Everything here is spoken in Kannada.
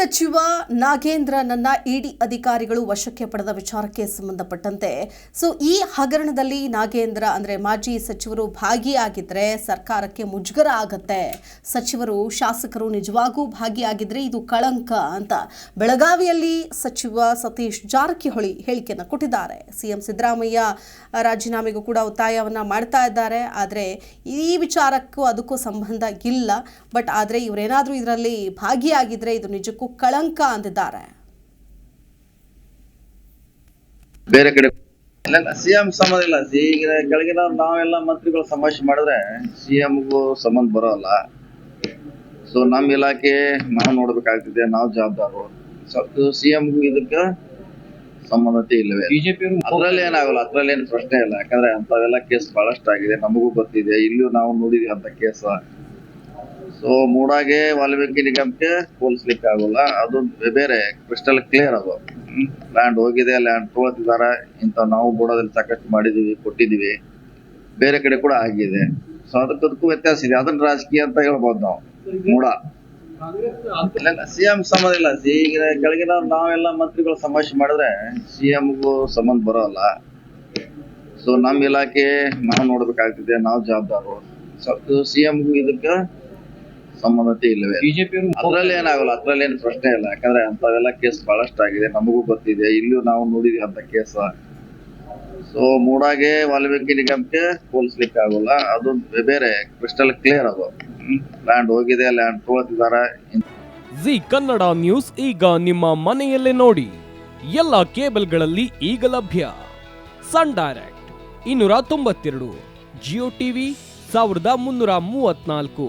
ಸಚಿವ ನಾಗೇಂದ್ರನನ್ನ ಇಡಿ ಅಧಿಕಾರಿಗಳು ವಶಕ್ಕೆ ಪಡೆದ ವಿಚಾರಕ್ಕೆ ಸಂಬಂಧಪಟ್ಟಂತೆ. ಸೊ ಈ ಹಗರಣದಲ್ಲಿ ನಾಗೇಂದ್ರ ಅಂದ್ರೆ ಮಾಜಿ ಸಚಿವರು ಭಾಗಿಯಾಗಿದ್ರೆ ಸರ್ಕಾರಕ್ಕೆ ಮುಜುಗರ ಆಗತ್ತೆ. ಸಚಿವರು ಶಾಸಕರು ನಿಜವಾಗೂ ಭಾಗಿಯಾಗಿದ್ರೆ ಇದು ಕಳಂಕ ಅಂತ ಬೆಳಗಾವಿಯಲ್ಲಿ ಸಚಿವ ಸತೀಶ್ ಜಾರಕಿಹೊಳಿ ಹೇಳಿಕೆಯನ್ನು ಕೊಟ್ಟಿದ್ದಾರೆ. ಸಿಎಂ ಸಿದ್ದರಾಮಯ್ಯ ರಾಜೀನಾಮೆಗೂ ಕೂಡ ಒತ್ತಾಯವನ್ನ ಮಾಡ್ತಾ ಇದ್ದಾರೆ. ಆದರೆ ಈ ವಿಚಾರಕ್ಕೂ ಅದಕ್ಕೂ ಸಂಬಂಧ ಇಲ್ಲ. ಬಟ್ ಆದರೆ ಇವರೇನಾದರೂ ಇದರಲ್ಲಿ ಭಾಗಿಯಾಗಿದ್ರೆ ಇದು ನಿಜಕ್ಕೂ ಕಳಂಕ ಅಂದಿದ್ದಾರೆ. ಬೇರೆ ಕಡೆ ಇಲ್ಲ ಸಿಎಂ ಸಂಬಂಧ ಇಲ್ಲ. ಈಗ ಕೆಳಗಿನ ನಾವೆಲ್ಲ ಮಂತ್ರಿಗಳು ಸಮಾವೇಶ ಮಾಡಿದ್ರೆ ಸಿಎಂಗೂ ಸಂಬಂಧ ಬರೋಲ್ಲ. ಸೊ ನಮ್ಮ ಇಲಾಖೆ ನಾವು ನೋಡ್ಬೇಕಾಗ್ತದೆ ನಾವು ಜವಾಬ್ದಾರು. ಸೊ ಸಿಎಂಗೂ ಇದಕ್ಕೆ ಸಂಬಂಧತೆ ಇಲ್ಲವೇ. ಬಿಜೆಪಿ ಅದ್ರಲ್ಲಿ ಏನಾಗಲ್ಲ ಅದ್ರಲ್ಲಿ ಏನು ಪ್ರಶ್ನೆ ಇಲ್ಲ. ಯಾಕಂದ್ರೆ ಅಂತವೆಲ್ಲ ಕೇಸ್ ಬಹಳಷ್ಟು ಆಗಿದೆ ನಮಗೂ ಗೊತ್ತಿದೆ. ಇಲ್ಲೂ ನಾವು ನೋಡಿದ್ವಿ ಅಂತ ಕೇಸ್. ಸೊ ಮೂಡಾಗೆ ವಾಲ್ಮೀಕಿ ನಿಗಮಕ್ಕೆ ಹೋಲಿಸ್ಲಿಕ್ಕೆ ಆಗೋಲ್ಲ ಅದು ಬೇರೆ ಕ್ರಿಸ್ಟಲ್ ಕ್ಲಿಯರ್ ಅದು. ಲ್ಯಾಂಡ್ ಹೋಗಿದೆ ಲ್ಯಾಂಡ್ ತೊಗೊಳ್ತಿದ್ದಾರೆ ಇಂಥ ನಾವು ಬೋಡೋದಲ್ಲಿ ಸಾಕಷ್ಟು ಮಾಡಿದೀವಿ ಕೊಟ್ಟಿದೀವಿ. ಬೇರೆ ಕಡೆ ಕೂಡ ಆಗಿದೆ. ಸೊ ಅದಕ್ಕದಕ್ಕೂ ವ್ಯತ್ಯಾಸ ಇದೆ. ಅದನ್ನ ರಾಜಕೀಯ ಅಂತ ಹೇಳ್ಬೋದು ನಾವು. ಮೂಡ. ಇಲ್ಲ ಸಿಎಂ ಸಂಬಂಧ ಇಲ್ಲ. ಈಗ ಕೆಳಗಿನ ನಾವೆಲ್ಲ ಮಂತ್ರಿಗಳು ಸಮಾವೇಶ ಮಾಡಿದ್ರೆ ಸಿಎಂಗೂ ಸಂಬಂಧ ಬರೋಲ್ಲ. ಸೊ ನಮ್ಮ ಇಲಾಖೆ ನಾವು ನೋಡ್ಬೇಕಾಗ್ತಿದೆ. ನಾವು ಜವಾಬ್ದಾರು ಸೊ ಸಿಎಂಗೂ ಇದಕ್ಕೆ ಸಂಬಂಧತೆ ಇಲ್ಲವೇ? ಬಿಜೆಪಿ ಅದ್ರಲ್ಲಿ ಏನಾಗಲ್ಲ ಅದ್ರಲ್ಲಿ ಏನು ಪ್ರಶ್ನೆ ಇಲ್ಲ. ಯಾಕಂದ್ರೆ ಅಂತವೆಲ್ಲ ಕೇಸ್ ಬಹಳಷ್ಟು ಆಗಿದೆ ನಮಗೂ ಗೊತ್ತಿದೆ. ಇಲ್ಲೂ ನಾವು ನೋಡಿದ್ವಿ ಅಂತ ಕೇಸ್ ಸೊ ಮೂಡಾಗೆ ವಾಲ್ಮೀಕಿ ನಿಗಮಕ್ಕೆ ಹೋಲಿಸ್ಲಿಕ್ಕೆ ಆಗೋಲ್ಲ. ಅದು ಬೇರೆ ಕ್ರಿಸ್ಟಲ್ ಕ್ಲಿಯರ್ ಅದು. ಲ್ಯಾಂಡ್ ಹೋಗಿದೆ ಲ್ಯಾಂಡ್ ತಗೊಳ್ತಿದ್ದಾರೆ. ಜಿ ಕನ್ನಡ ನ್ಯೂಸ್ ಈಗ ನಿಮ್ಮ ಮನೆಯಲ್ಲೇ ನೋಡಿ. ಎಲ್ಲ ಕೇಬಲ್ಗಳಲ್ಲಿ ಈಗ ಲಭ್ಯ. ಸನ್ ಡೈರೆಕ್ಟ್ ಇನ್ನೂರ ತೊಂಬತ್ತೆರಡು ಜಿಯೋ ಟಿವಿ ಸಾವಿರದ ಮುನ್ನೂರ ಮೂವತ್ನಾಲ್ಕು